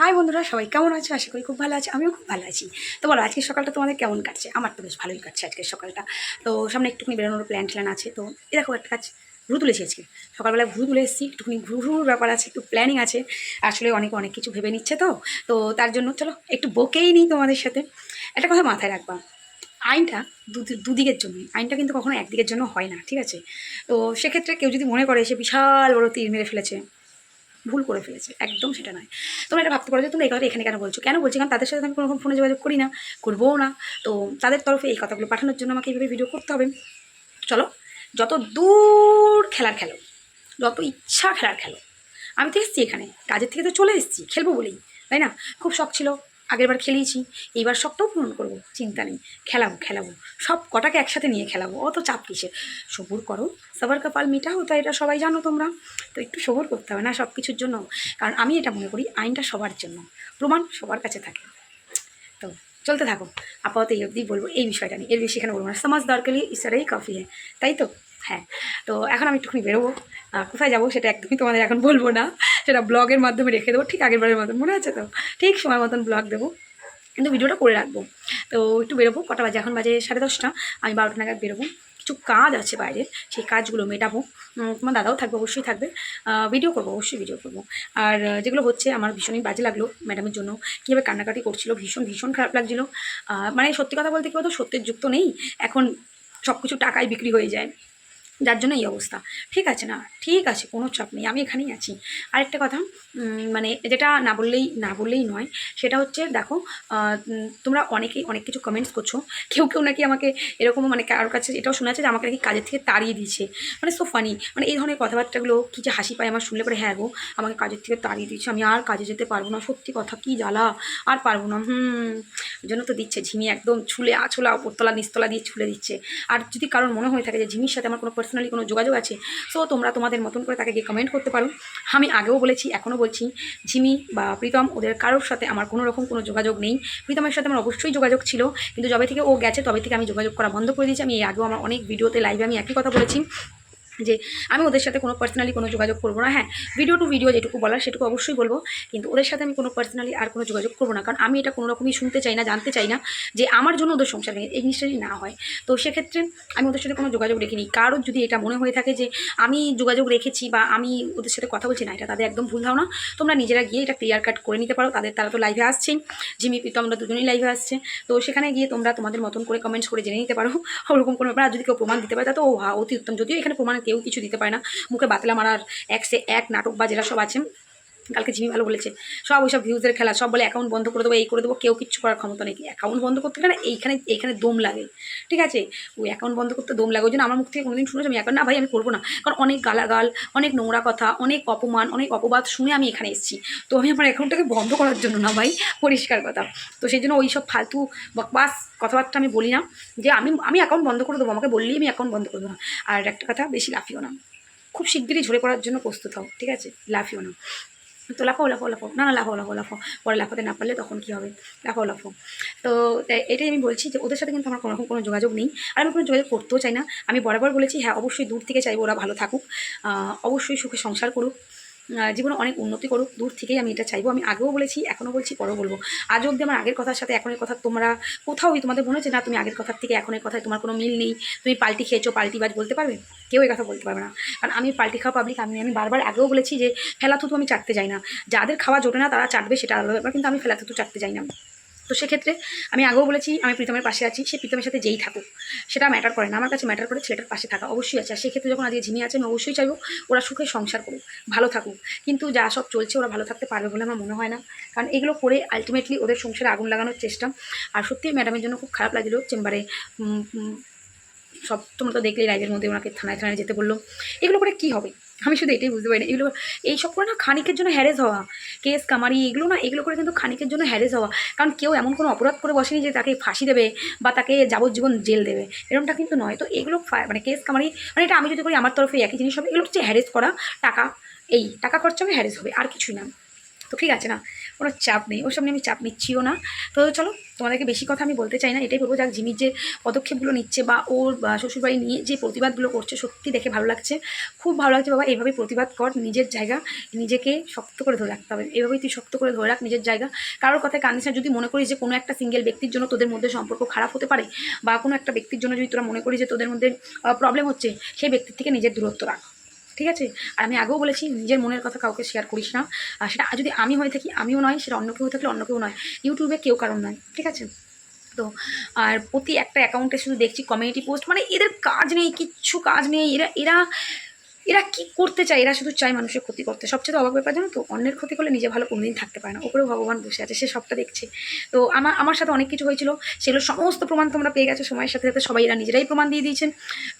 High বন্ধুরা, সবাই কেমন আছো? আশা করি খুব ভালো আছে। আমিও খুব ভালো আছি। তো বলো, আজকের সকালটা তোমাদের কেমন কাটছে? আমার তো বেশ ভালোই কাটছে আজকের সকালটা। তো সামনে একটুখানি বেরোনোর প্ল্যান ট্যান আছে। তো এরকম একটা কাজ, ঘুরু তুলেছি আজকে। সকালবেলা ঘুরু তুলে এসেছি। একটুখানি ঘুরু ঘুরুর ব্যাপার আছে, একটু প্ল্যানিং আছে। আসলে অনেক অনেক কিছু ভেবে নিচ্ছে তো। তো তার জন্য চলো, একটু বকেই নিই তোমাদের সাথে। একটা কথা মাথায় রাখবা। আইনটা দু- দুদিকের জন্য, আইনটা কিন্তু কখনো একদিকের জন্য হয় না, ঠিক আছে? তো সেক্ষেত্রে কেউ যদি মনে করে সে বিশাল বড় তীর মেরে ফেলেছে ভুল করে ফেলেছে, একদম সেটা নয়। তোমরা এটা ভাবতে পারো যে তোমরা এই কথা এখানে কেন বলছো? কেন বলছি? কারণ তাদের সাথে আমি কোনোরকম ফোনে যোগাযোগ করি না, করবোও না। তো তাদের তরফে এই কথাগুলো পাঠানোর জন্য আমাকে এইভাবে ভিডিও করতে হবে। চলো, যত দূর খেলার খেলো, যত ইচ্ছা খেলার খেলো, আমি তো এসেছি এখানে, কাজের থেকে তো চলে এসেছি, খেলব বলেই, তাই না? খুব শখ ছিল আগেরবার খেলিয়েছি, এইবার সবটাও পূরণ করব, চিন্তা নেই, খেলাবো খেলাবো, সব কটাকে একসাথে নিয়ে খেলাবো, অত চাপ কিসের? সবুর করো, সবার কপাল মিটাও, তো এটা সবাই জানো তোমরা, তো একটু সবর করতে হবে না সব কিছুর জন্য, কারণ আমি এটা মনে করি, আইনটা সবার জন্য, প্রমাণ সবার কাছে থাকে, তো চলতে থাকো আপাতত এই অবধি বলব এই বিষয়টা নিয়ে। এর বেশি এখানে বলব না। সমাজ দরকারি ইশারাই কফি হ্যাঁ তাই তো? হ্যাঁ। তো এখন আমি একটুখানি বেরোবো। কোথায় যাব সেটা একদমই তোমাদের এখন বলব না। সেটা ব্লগের মাধ্যমে রেখে দেবো। ঠিক আগের বারের মতন। মনে আছে তো? ঠিক সময় মতন ব্লগ দেবো। কিন্তু ভিডিওটা করে রাখব। তো একটু বেরোবো। কটা বাজে? এখন বাজে সাড়ে দশটা। আমি বারোটা নাগাদ বেরোবো। কিছু কাজ আছে বাইরের, সেই কাজগুলো মেটাবো। তোমার দাদাও থাকবে, অবশ্যই থাকবে। ভিডিও করব, অবশ্যই ভিডিও করব। আর যেগুলো হচ্ছে আমার ভীষণই বাজে লাগল ম্যাডামের জন্য। কীভাবে কান্নাকাটি করছিল, ভীষণ ভীষণ খারাপ লাগছিল। মানে সত্যি কথা বলতে কি বলতো, সত্যের যুক্ত নেই। এখন সব কিছু টাকায় বিক্রি হয়ে যায়। যার জন্য এই অবস্থা। ঠিক আছে না? ঠিক আছে, কোনো চাপ নেই, আমি এখানেই আছি। আরেকটা কথা মানে যেটা না বললেই না বললেই নয়, সেটা হচ্ছে দেখো তোমরা অনেকেই অনেক কিছু কমেন্টস করছ, কেউ কেউ নাকি আমাকে এরকম মানে কারোর কাছে এটাও শোনা যাচ্ছে যে আমাকে নাকি কাজের থেকে তাড়িয়ে দিয়েছে। মানে সো ফানি মানে এই ধরনের কথাবার্তাগুলো কী যে হাসি পায় আমার শুনলে পরে হ্যাঁ গো, আমাকে কাজের থেকে তাড়িয়ে দিয়েছে, আমি আর কাজে যেতে পারব না, সত্যি কথা, কি জ্বালা, আর পারব না, হুম জন্য তো দিচ্ছে ঝিমি একদম ছুলে আছোলা ওপরতলা নিচতলা দিয়ে ছুলে দিচ্ছে। আর যদি কারোর মনে হয়ে থাকে যে ঝিমির সাথে আমার কোনো পার্সোনালি কোনো যোগাযোগ আছে? সো তোমরা তোমাদের মতন করে তাকে গিয়ে কমেন্ট করতে পারো। আমি আগেও বলেছি, এখনও বলছি ঝিমি বা প্রীতম, ওদের কারোর সাথে আমার কোনো রকম কোনো যোগাযোগ নেই। প্রীতমের সাথে আমার অবশ্যই যোগাযোগ ছিল, কিন্তু যবে থেকে ও গেছে, তবে থেকে আমি যোগাযোগ করা বন্ধ করে দিয়েছি। আমি এই আগেও আমার অনেক ভিডিওতে লাইভে আমি একই কথা বলেছি। যে আমি ওদের সাথে কোনো পার্সোনালি কোনো যোগাযোগ করব না। হ্যাঁ ভিডিও টু ভিডিও যেটুকু বলার সেটুকু অবশ্যই বলব। কিন্তু ওদের সাথে আমি কোনো পার্সোনালি আর কোনো যোগাযোগ করব না। কারণ আমি এটা কোনো রকমই শুনতে চাই না, জানতে চাই না যে আমার জন্য ওদের সংসার ভেঙে এই জিনিসটা না হয়। তো সেক্ষেত্রে আমি ওদের সাথে কোনো যোগাযোগ রেখিনি। কারোর যদি এটা মনে হয়ে থাকে যে আমি যোগাযোগ রেখেছি বা আমি ওদের সাথে কথা বলছি না, এটা তাদের একদম ভুল ধারণা। তোমরা নিজেরা গিয়ে এটা ক্লিয়ার কাট করে নিতে পারো। তাদের, তারা তো লাইভে আসছেই। জিমি আমরা দুজনেই লাইভে আসছে। তো সেখানে গিয়ে তোমরা তোমাদের মতন করে কমেন্টস করে জেনে নিতে পারো। ওরকম কোনো ব্যাপার। আর যদি কেউ প্রমাণ দিতে পারে, তা তো, ও অতি উত্তম। যদিও এখানে প্রমাণ কেউ কিছু দিতে পারে না। মুখে বাতলা মারার এক সে এক নাটক বা যেটা সব আছে। কালকে ঝিমি ভালো বলেছে, সব ওইসব ভিউজের খেলা, সব বলে অ্যাকাউন্ট বন্ধ করে দেবো, এই করে দেবো, কেউ কিচ্ছু করার ক্ষমতা নেই। অ্যাকাউন্ট বন্ধ করতে গেলে এইখানে এইখানে দম লাগে। ঠিক আছে? ওই অ্যাকাউন্ট বন্ধ করতে দম লাগে, ওই জন্য আমার মুখ থেকে কোনোদিন শুনেছি? আমি অ্যাকাউন্ট না ভাই, আমি করব না। কারণ অনেক গালাগাল, অনেক নোংরা কথা, অনেক অপমান, অনেক অপবাদ শুনে আমি এখানে এসেছি। তো আমি আমার অ্যাকাউন্টটাকে বন্ধ করার জন্য না ভাই, পরিষ্কার কথা। তো সেই জন্য ওই সব ফালতু বকবাস কথাবার্তা আমি বলি না, যে আমি আমি অ্যাকাউন্ট বন্ধ করে দেবো, আমাকে বললেই আমি অ্যাকাউন্ট বন্ধ করে দেবো না। আর একটা কথা, বেশি লাফিও না। খুব শিগগিরই ঝরে পড়ার জন্য প্রস্তুত হও, ঠিক আছে? লাফিও না। তো লাফাও লাফাও লাফাও। না না, লাফাও লাফাও লাফাও। পরে লাফাতে না পারলে তখন কী হবে? লাফাও লাফাও। তো এটাই আমি বলছি যে ওদের সাথে কিন্তু আমার কোনোরকম কোনো যোগাযোগ নেই। আর আমি কোনো যোগাযোগ করতেও চাই না। আমি বরাবর বলেছি হ্যাঁ অবশ্যই দূর থেকে চাইব ওরা ভালো থাকুক। অবশ্যই সুখে সংসার করুক। জীবনে অনেক উন্নতি করুক, দূর থেকেই আমি এটা চাইব। আমি আগেও বলেছি, এখনও বলছি, পরেও বলব। আজ অবধি আমার আগের কথার সাথে এখনের কথা তোমরা কোথাও তোমাদের মনে হচ্ছে না, তুমি আগের কথার থেকে এখনের কথায় তোমার কোনো মিল নেই, তুমি পাল্টি খেয়েছো, পাল্টি বাজ বলতে পারবে? কেউ এই কথা বলতে পারবে না। কারণ আমি পাল্টি খাওয়া পাবলিক আমি আমি বারবার আগেও বলেছি যে, ফেলা থুতু আমি চাটতে যাই না। যাদের খাওয়া জোটে না, তারা চাটবে, সেটা আলাদা ব্যাপার, কিন্তু আমি ফেলা থুতু চাটতে যাই না। তো সেক্ষেত্রে আমি আগেও বলেছি, আমি প্রীতমের পাশে আছি, সে প্রীতমের সাথে যেই থাকুক, সেটা ম্যাটার করে না। আমার কাছে ম্যাটার করে ছেলেটার পাশে থাকা অবশ্যই আছে। আর সেক্ষেত্রে যখন আজকে ঝিমিয়ে আছে, আমি অবশ্যই চাইব ওরা সুখে সংসার করুক, ভালো থাকুক। কিন্তু যা সব চলছে, ওরা ভালো থাকতে পারবে বলে আমার মনে হয় না। কারণ এগুলো করে আলটিমেটলি ওদের সংসারে আগুন লাগানোর চেষ্টা। আর সত্যি ম্যাডামের জন্য খুব খারাপ লাগল চেম্বারে সব তোমরা তো দেখলেই লাইভের মধ্যে ওনাকে থানায় থানায় যেতে বলল। এগুলো করে কী হবে? আমি শুধু এটাই বুঝতে পারি না এগুলো এইসব করে না খানিকের জন্য হ্যারেস হওয়া কেস কামারি, এগুলো না, এগুলো করে কিন্তু খানিকের জন্য হ্যারেস হওয়া। কারণ কেউ এমন কোনো অপরাধ করে বসেনি যে তাকে ফাঁসি দেবে বা তাকে যাবজ্জীবন জেল দেবে। এরকমটা কিন্তু নয়। তো এগুলো মানে কেস কামারি মানে এটা আমি যদি করি আমার তরফে একই জিনিস হবে। এগুলো হচ্ছে হ্যারেস করা টাকা। এই টাকা খরচা হবে হ্যারেস হবে, আর কিছুই না। তো ঠিক আছে না, কোনো চাপ নেই, ওসব নিয়ে আমি চাপ নিচ্ছিও না। তো চলো, তোমাদেরকে বেশি কথা আমি বলতে চাই না, এটাই বলব, যাক জিমির যে পদক্ষেপগুলো নিচ্ছে বা ওর শ্বশুরবাড়ি নিয়ে যে প্রতিবাদগুলো করছে, সত্যি দেখে ভালো লাগছে। খুব ভালো লাগছে, বাবা, এভাবে প্রতিবাদ কর, নিজের জায়গা নিজেকে শক্ত করে ধরে রাখতে হবে। এভাবেই তুই শক্ত করে ধরে রাখ নিজের জায়গা। কারোর কথায় কান্দিস না, যদি মনে করিস যে কোনো একটা সিঙ্গেল ব্যক্তির জন্য তোদের মধ্যে সম্পর্ক খারাপ হতে পারে, বা কোনো একটা ব্যক্তির জন্য যদি তোরা মনে করিস যে তোদের মধ্যে প্রবলেম হচ্ছে, সেই ব্যক্তির থেকে নিজের দূরত্ব রাখ। ঠিক আছে? আর আমি আগেও বলেছি, নিজের মনের কথা কাউকে শেয়ার করিস না। আর সেটা যদি আমি হয়ে থাকি, আমিও নয়, সেটা অন্য কেউ থাকলে অন্য কেউ নয়। ইউটিউবে কেউ কারণ নয়, ঠিক আছে? তো, আর প্রতি একটা অ্যাকাউন্টে শুধু দেখছি কমিউনিটি পোস্ট মানে এদের কাজ নেই, কিচ্ছু কাজ নেই। এরা এরা এরা কি করতে চায়? এরা শুধু চায় মানুষের ক্ষতি করতে। সবচেয়ে অবাক ব্যাপার জানো তো? অন্যের ক্ষতি করলে নিজে ভালো কোনোদিন থাকতে পারে না। ওপরেও ভগবান বসে আছে, সে সবটা দেখছে। তো আমার আমার সাথে অনেক কিছু হয়েছিল। সেগুলো সমস্ত প্রমাণ তোমরা পেয়ে গেছো সময়ের সাথে সাথে। সবাই এরা নিজেরাই প্রমাণ দিয়ে দিয়েছেন।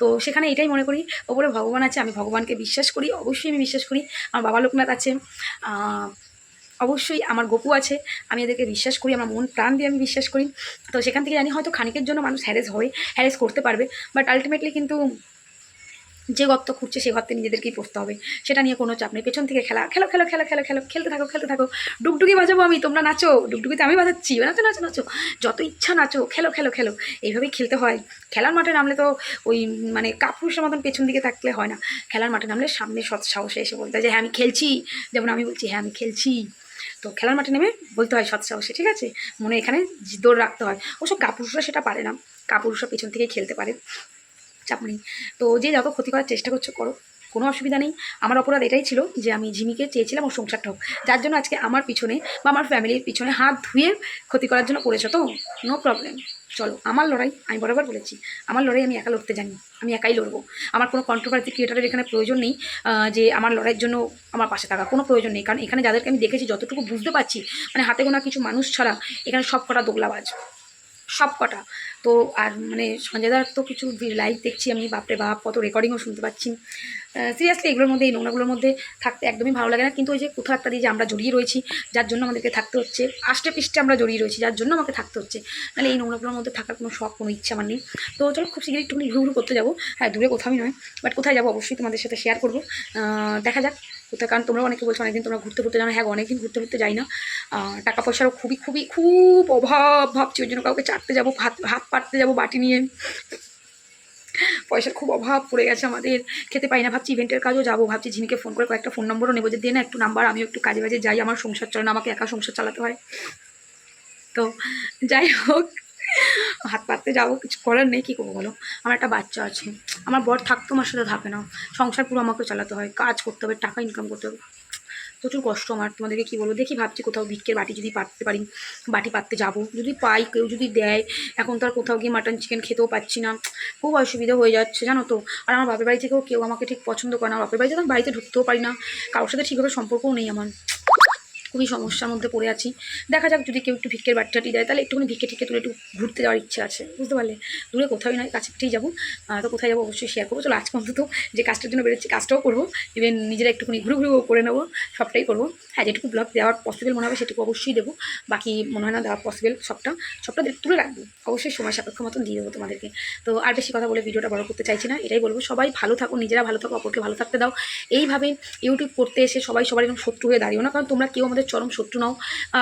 তো সেখানে এটাই মনে করি, ওপরে ভগবান আছে, আমি ভগবানকে বিশ্বাস করি, অবশ্যই আমি বিশ্বাস করি। আমার বাবা লোকনাথ আছে অবশ্যই আমার গপু আছে, আমি এদেরকে বিশ্বাস করি, আমার মন প্রাণ দিয়ে আমি বিশ্বাস করি। তো সেখান থেকে জানি হয়তো খানিকের জন্য মানুষ হ্যারেস হয় হ্যারেস করতে পারবে। বাট আলটিমেটলি কিন্তু যে গর্ত খুঁজছে সে গর্তে নিজেদেরকেই পড়তে হবে। সেটা নিয়ে কোনো চাপ নেই। পেছন থেকে খেলা, খেলো খেলো খেলো খেলো খেলো, খেলতে থাকো খেলতে থাকো। ডুগডুগি বাজাবো আমি, তোমরা নাচো। ডুগডুগিতে আমি বাজাচ্ছি। নাচো নাচো নাচো। যত ইচ্ছা নাচো, খেলো খেলো খেলো। এইভাবেই খেলতে হয়। খেলার মাঠে নামলে তো ওই মানে কাপুরুষের মতন পেছন দিকে থাকলে হয় না। খেলার মাঠে নামলে সামনে সৎ সাহসে এসে বলতে হয় যে হ্যাঁ আমি খেলছি। যেমন আমি বলছি হ্যাঁ আমি খেলছি। তো খেলার মাঠে নেমে বলতে হয় সৎ সাহসে, ঠিক আছে? মনে এখানে দৌড় রাখতে হয়। ওসব কাপুরুষরা সেটা পারে না। কাপুরুষরা পেছন থেকে খেলতে পারে। চাপ নেই। তো যে যত ক্ষতি করার চেষ্টা করছ, করো। কোনো অসুবিধা নেই। আমার অপরাধ এটাই ছিল যে আমি ঝিমিকে চেয়েছিলাম ওর সংসারটা হোক। যার জন্য আজকে আমার পিছনে বা আমার ফ্যামিলির পিছনে হাত ধুয়ে ক্ষতি করার জন্য পড়েছো তো? নো প্রবলেম চলো, আমার লড়াই আমি বরাবর বলেছি। আমার লড়াই আমি একা লড়তে জানি। আমি একাই লড়বো। আমার কোনো কন্ট্রোভার্সি ক্রিয়েটারের এখানে প্রয়োজন নেই যে আমার লড়াইয়ের জন্য আমার পাশে থাকা। কোনো প্রয়োজন নেই। কারণ এখানে যাদেরকে আমি দেখেছি, যতটুকু বুঝতে পারছি মানে হাতে গোনা কিছু মানুষ ছাড়া এখানে সব কটা দোগলাবাজ। সব কটা তো আর মানে সঞ্জয়দার তো কিছু লাইভ দেখছি আমি, বাপরে বাপ, কত রেকর্ডিংও শুনতে পাচ্ছি। সিরিয়াসলি এগুলোর মধ্যে, এই নোংরাগুলোর মধ্যে থাকতে একদমই ভালো লাগে না। কিন্তু ওই যে কোথাও একটা দিয়ে যে আমরা জড়িয়ে রয়েছি, যার জন্য আমাদেরকে থাকতে হচ্ছে আষ্টে পিষ্টে আমরা জড়িয়ে রয়েছি, যার জন্য আমাকে থাকতে হচ্ছে। নাহলে এই নোংরাগুলোর মধ্যে থাকার কোনো শখ, কোনো ইচ্ছা আমার নেই। তো চলো খুব শীঘ্রই একটুখানি ঘুরু করতে যাব। হ্যাঁ দূরে কোথাওই নয় বাট কোথায় যাব অবশ্যই তোমাদের সাথে শেয়ার করব। দেখা যাক। কোথায় কারণ তোমরা অনেকে বলছো অনেকদিন তোমরা ঘুরতে ঘুরতে জানো। হ্যাঁ অনেকদিন ঘুরতে ঘুরতে যাই না। টাকা পয়সারও খুবই খুবই, খুব অভাব, ভাবছি ওই জন্য কাউকে চাটতে যাব ভাত ভাত পাততে যাব বাটি নিয়ে। পয়সার খুব অভাব পড়ে গেছে আমাদের। খেতে পাই না, ভাবছি ইভেন্টের কাজও যাব। ভাবছি ঝিমিকে ফোন করে কয়েকটা ফোন নম্বরও নেব। যে দিয়ে না একটু নাম্বার আমিও একটু কাজে বাজে যাই। আমার সংসার চলে না, আমাকে একা সংসার চালাতে হয়। তো যাই হোক হাত পাততে যাব, কিছু করার নেই, কী করব বলো? আমার একটা বাচ্চা আছে। আমার বর থাকতো আমার সাথে থাকে না সংসার পুরো আমাকে চালাতে হয়, কাজ করতে হবে, টাকা ইনকাম করতে হবে। প্রচুর কষ্ট আমার, তোমাদেরকে কী বলব? দেখি ভাবছি কোথাও ভিক্ষের বাটি যদি পাততে পারি, বাটি পাততে যাব। যদি পাই, কেউ যদি দেয়, এখন তো আর কোথাও গিয়ে মাটন চিকেন খেতেও পাচ্ছি না। খুব অসুবিধা হয়ে যাচ্ছে, জানো তো? আর আমার বাপের বাড়ি থেকেও কেউ আমাকে ঠিক পছন্দ করে না। বাপের বাড়িতে তো বাড়িতে ঢুকতেও পারি না। কারোর সাথে ঠিকভাবে সম্পর্কও নেই আমার। খুবই সমস্যার মধ্যে পড়ে আছি। দেখা যাক যদি কেউ একটু ভিক্ষের বাটি টাটি দেয়, তাহলে একটুখানি ভিক্ষে ঠিকে তুলে একটু ঘুরতে যাওয়ার ইচ্ছা আছে, বুঝতে পারলে? দূরে কোথাও নয় কাছেই যাব। তো কোথায় যাব অবশ্যই শেয়ার করব। চলো, আজকে অন্তত যে কাজটার জন্য বেরোচ্ছি, কাজটাও করব। ইভেন নিজেরা একটুখানি ঘুরে ঘুরে করে নেব, সবটাই করব। হ্যাঁ যেটুকু ব্লগ দেওয়ার পসিবল মনে হবে, সেটুকু অবশ্যই দেবো। বাকি মনে হয় না দেওয়া পসিবল সবটা সবটা তুলে রাখব। অবশ্যই সময় সাপেক্ষ মতন দিয়ে দেবো তোমাদেরকে। তো আর বেশি কথা বলে ভিডিওটা বড় করতে চাইছি না, এটাই বলব, সবাই ভালো থাকো, নিজেরা ভালো থাকো, অপরকে ভালো থাকতে দাও। এইভাবে ইউটিউব করতে এসে সবাই সবার এরকম শত্রু হয়ে দাঁড়িয়েও না, কারণ তোমরা কেউ আমাদের চরম শত্রু নাও।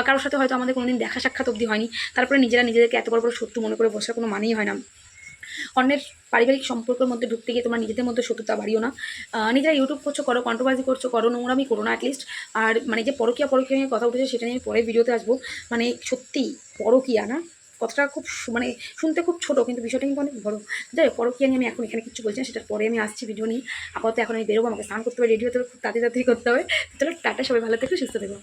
কারোর সাথে হয়তো আমাদের কোনোদিন দেখা সাক্ষাৎ অবধি হয়নি। তারপরে নিজেরা নিজেদেরকে এত বড় বড় শত্রু মনে করে বসার কোনো মানেই হয় না। অন্যের পারিবারিক সম্পর্কের মধ্যে ঢুকতে গিয়ে তোমরা নিজেদের মধ্যে শত্রুতা বাড়িও না। নিজেরা ইউটিউব করছ, করো কন্ট্রোভার্সি করছ, করো, নোংরামি করো না অ্যাটলিস্ট আর মানে যে পরকিয়া পরকিয়া নিয়ে কথা উঠেছে, সেটা নিয়ে পরে ভিডিওতে আসব। মানে সত্যি পরকিয়া না? কথাটা খুব মানে শুনতে খুব ছোটো, কিন্তু বিষয়টা কিন্তু অনেক বড়। যাই পরকিয়া নিয়ে আমি এখন এখানে কিছু বলছি না, সেটার পরে আমি আসছি ভিডিও নিয়ে। আপাতত এখন আমি বেরোবো, আমাকে স্নান করতে হবে রেডি হতে হবে, খুব তাড়াতাড়ি করতে হবে। তাহলে টাটা, সবাই ভালো থেকো, সুস্থ থেকো।